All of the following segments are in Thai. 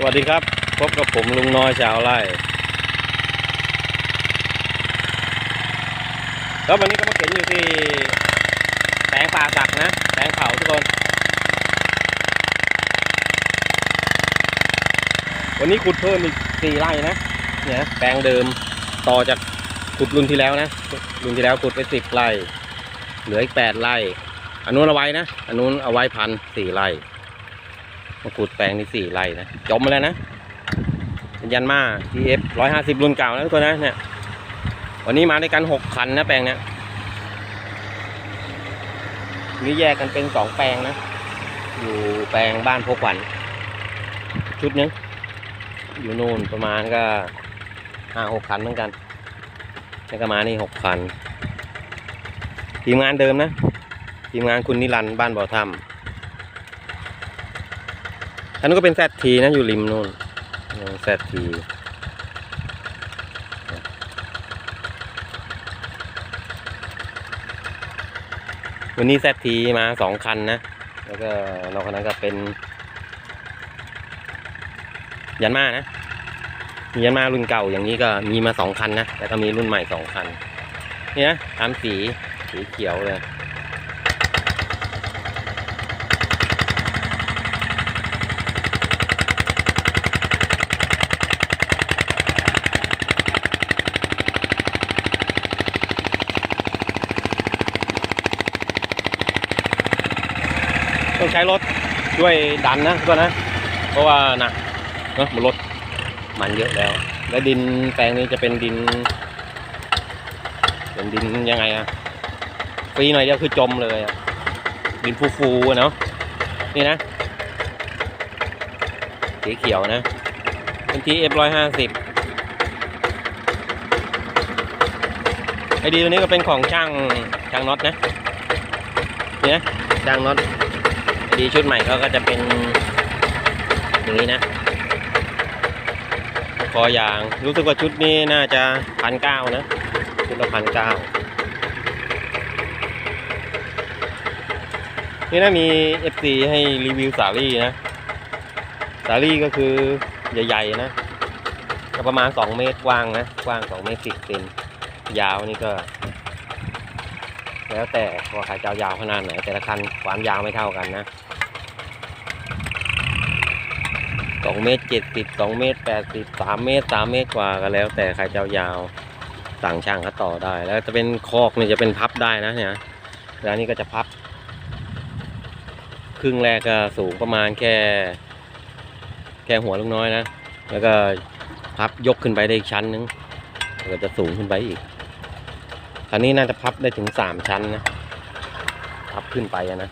สวัสดีครับ พบกับผมลุงน้อยชาวไร่แล้ววันนี้ก็มาเข็นอยู่ที่แปลงป่าสักนะแปลงเขาทุกคน วันนี้ขุดเพิ่มอีกสี่ไร่นะ เนี่ยแปลงเดิมต่อจากขุดรุ่นที่แล้วนะรุ่นที่แล้วขุดไปสิบไร่ เหลืออีกแปดไร่ อันนู้นเอาไว้นะ อันนู้นเอาไว้พันสี่ไร่ มาขุดแปลงนี่สี่ไร่นะจมมาแล้วนะเป็นยันมา TF ร้อยห้าสิบรุ่นเก่านะทุกคนนะเนี่ยวันนี้มาด้วยกันหกคันนะแปลงเนี้ยนี่แยกกันเป็นสองแปลงนะ อยู่แปลงบ้านโพขวัญชุดนึงอยู่นู่นประมาณก็ห้าหกคันเหมือนกันแล้วก็มานี่หกคัน ทีมงานเดิมนะ ทีมงานคุณนิรันดร์บ้านบ่อถ้ำ อันนู้นก็เป็นแซดทีนะอยู่ริมนู่นแซดทีวันนี้แซดทีมาสองคันนะ แล้วก็นอกจากนั้นก็เป็น ยันมานะ มียันมารุ่นเก่าอย่างนี้ก็มีมาสองคันนะ แล้วก็มีรุ่นใหม่สองคัน นี่นะตามสีสีเขียวเลย ต้องใช้รถด้วยดันนะก็นะ เพราะว่าหนักเนอะมันรถมันเยอะแล้ว แล้วดินแปลงนี้จะเป็นดิน เป็นดินยังไงอะฟรีหน่อยเดียวคือจมเลยอะดินฟูๆเนาะนี่นะสีเขียวนะเป็นทีเอฟร้อยห้าสิบไอดีตัวนี้ก็เป็นของช่างช่างน็อตนะเนี่นะช่างน็อต ดีชุดใหม่เขาก็จะเป็นอย่างนี้นะ คอยางรู้สึกว่าชุดนี้น่าจะพันเก้านะ ชุดละพันเก้านี่นะมี FC ให้รีวิวสาลี่นะ สาลี่ก็คือใหญ่ๆนะก็ประมาณ 2 เมตรกว้างนะ กว้าง 2 เมตรสิบเซนยาวนี่ก็ แล้วแต่ว่าใครจะเอายาวขนาดไหน แต่ละคันความยาวไม่เท่ากันนะ ส องเมตรเจ็ดสิบสองเมตรแปดสิบสามเมตรสามเมตรกว่าก็แล้ว แต่ใครจะเอายาวต่างช่างเขาต่อได้ แล้วจะเป็นคอกนี่จะเป็นพับได้นะเนี่ยแล้วนี่ก็จะพับ ครึ่งแรกก็สูงประมาณแค่ แค่หัวลูกน้อยนะ แล้วก็พับยกขึ้นไปได้อีกชั้นนึงก็จะสูงขึ้นไปอีกคันนี้น่าจะพับได้ถึงสามชั้นนะ พับขึ้นไปนะ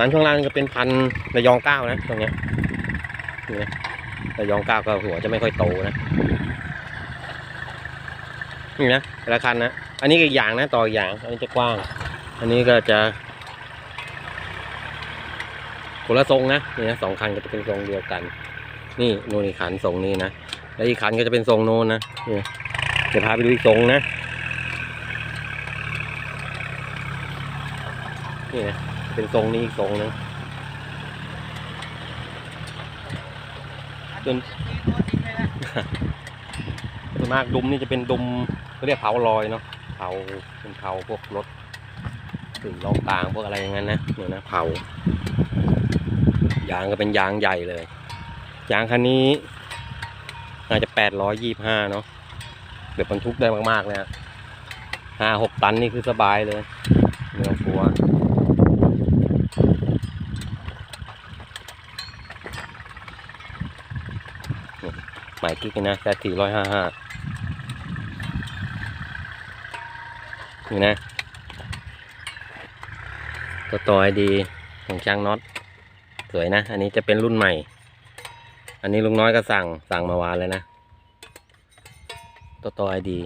มันช่วงล่างก็เป็นพันธุ์ระยองเก้านะตรงเนี้ยนี่นะระยองเก้าก็หัวจะไม่ค่อยโตนะนี่นะแต่ละคันนะอันนี้ก็อีกอย่างนะต่ออีกอย่างอันนี้จะกว้าง อันนี้ก็จะคนละทรงนะนี่นะสองคันก็จะเป็นทรงเดียวกัน นี่โน่นอีกคันทรงนี้นะแล้วอีกคันก็จะเป็นทรงโน้นนะนี่เดี๋ยวพาไปดูอีกทรงนะนี่นะ เป็นทรงนี้อีกทรงนึงจนส่วนมากดุมนี่จะเป็นดุมเขาเรียกเผาลอยเนาะเผาเป็นเผาพวกรถถึงล้อกลางพวกอะไรอย่างนั้นนะเนี่ยนะเผายางก็เป็นยางใหญ่เลยยางคันนี้น่าจะแปดร้อยยี่ห้าเนาะแบบบรรทุกได้มากๆเลยอะห้าหกตันนี่คือสบายเลยไม่ต้องกลัว หมายกิ๊กนะแซทีร้อยห้าห้านี่นะตัวต่อยดีของช่างน็อตสวยนะ อันนี้จะเป็นรุ่นใหม่ อันนี้ลุงน้อยก็สั่งสั่งมาวานเลยนะตัวต่อยดี